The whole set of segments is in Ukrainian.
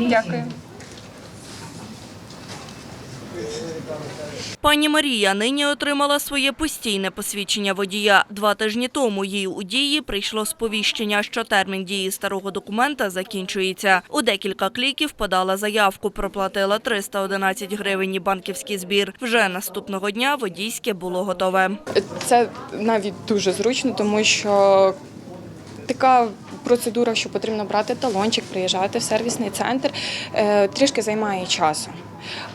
Дякую. Пані Марія нині отримала своє постійне посвідчення водія. Два тижні тому їй у дії прийшло сповіщення, що термін дії старого документа закінчується. У декілька кліків подала заявку, проплатила 311 гривень і банківський збір. Вже наступного дня водійське було готове. Це навіть дуже зручно, тому що така процедура, що потрібно брати талончик, приїжджати в сервісний центр, е, трішки займає часу.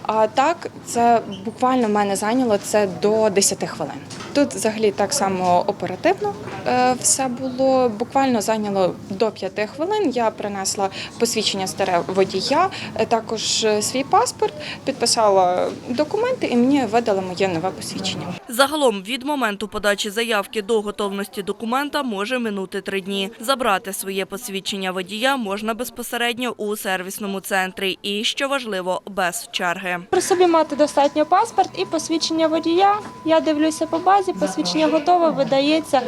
А так, це буквально мене зайняло це до 10 хвилин. Тут взагалі так само оперативно е, все було. Буквально зайняло до 5 хвилин. Я принесла посвідчення старе водія, е, також е, свій паспорт, підписала документи і мені видали моє нове посвідчення. Загалом від моменту подачі заявки до готовності документа може минути три дні. Забрати своє посвідчення водія можна безпосередньо у сервісному центрі і, що важливо, без черги. При собі мати достатньо паспорт і посвідчення водія. Я дивлюся по базі, посвідчення готове, видається.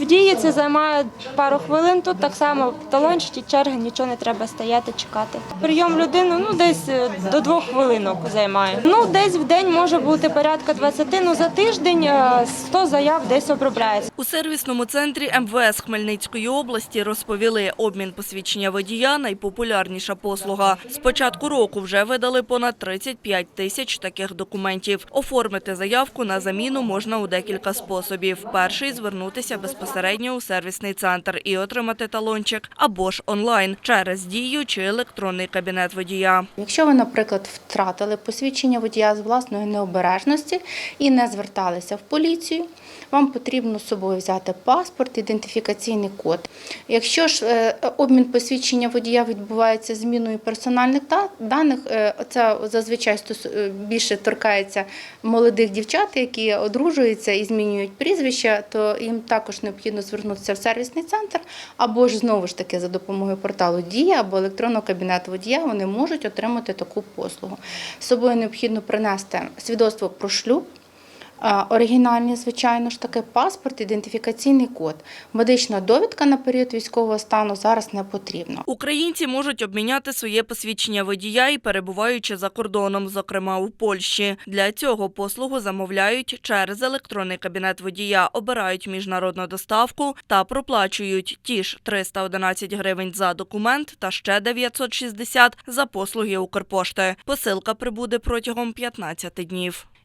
В дії це займає пару хвилин. Тут так само в талончикі черги, нічого не треба стояти, чекати. Прийом людини ну десь е, до двох хвилинок займає. Ну десь в день може бути порядка 20, ну за тиждень е, 100 заяв десь обробляється. У сервісному центрі МВС Хмельницької області розповіли, обмін посвідчення водія – найпопулярніша послуга. З початку року вже видали понад 35 тисяч таких документів. Оформити заявку на заміну можна у декілька способів. Перший – звернутися безпосередньо у сервісний центр і отримати талончик, або ж онлайн через дію чи електронний кабінет водія. Якщо ви, наприклад, втратили посвідчення водія з власної необережності і не зверталися в поліцію, вам потрібно з собою взяти паспорт, ідентифікаційний код. Якщо ж е, обмін посвідчення водія відбувається зміною персональних даних, е, це зазвичай е, більше торкається молодих дівчат, які одружуються і змінюють прізвища, то їм також необхідно звернутися в сервісний центр, або ж знову ж таки за допомогою порталу Дія або електронного кабінету водія вони можуть отримати таку послугу. З собою необхідно принести свідоцтво про шлюб. Оригінальні, звичайно ж таки, паспорт, ідентифікаційний код. Медична довідка на період військового стану зараз не потрібна. Українці можуть обміняти своє посвідчення водія і перебуваючи за кордоном, зокрема у Польщі. Для цього послугу замовляють через електронний кабінет водія, обирають міжнародну доставку та проплачують ті ж 311 гривень за документ та ще 960 за послуги Укрпошти. Посилка прибуде протягом 15 днів.